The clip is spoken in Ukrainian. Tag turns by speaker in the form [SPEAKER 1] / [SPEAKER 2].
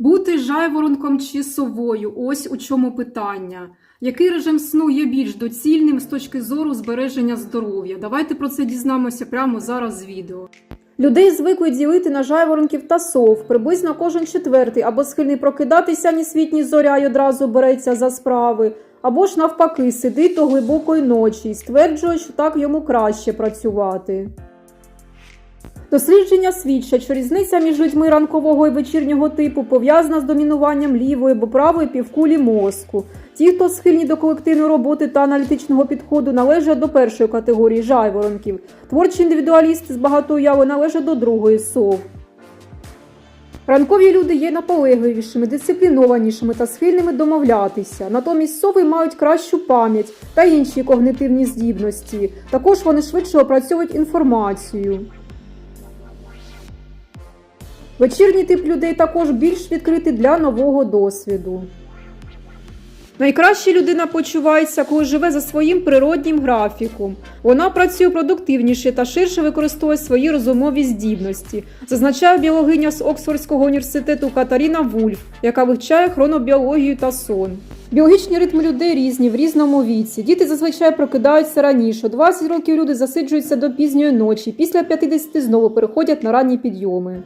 [SPEAKER 1] Бути жайворонком чи совою ось у чому питання. Який режим сну є більш доцільним з точки зору збереження здоров'я? Давайте про це дізнаємося прямо зараз з відео.
[SPEAKER 2] Людей звикли ділити на жайворонків та сов. Приблизно кожен четвертий або схильний прокидатися ні світ, ні зоря й одразу береться за справи, або ж навпаки сидить до глибокої ночі і стверджує, що так йому краще працювати. Дослідження свідчать, що різниця між людьми ранкового і вечірнього типу пов'язана з домінуванням лівої або правої півкулі мозку. Ті, хто схильні до колективної роботи та аналітичного підходу, належать до першої категорії жайворонків. Творчі індивідуалісти з багатою багатоуяви належать до другої сов. Ранкові люди є наполегливішими, дисциплінованішими та схильними домовлятися. Натомість сови мають кращу пам'ять та інші когнитивні здібності. Також вони швидше опрацьовують інформацію. Вечірній тип людей також більш відкритий для нового досвіду. Найкраще людина почувається, коли живе за своїм природнім графіком. Вона працює продуктивніше та ширше використовує свої розумові здібності, зазначає біологиня з Оксфордського університету Катаріна Вульф, яка вивчає хронобіологію та сон. Біологічні ритми людей різні в різному віці. Діти зазвичай прокидаються раніше. У 20 років люди засиджуються до пізньої ночі. Після 50 знову переходять на ранні підйоми.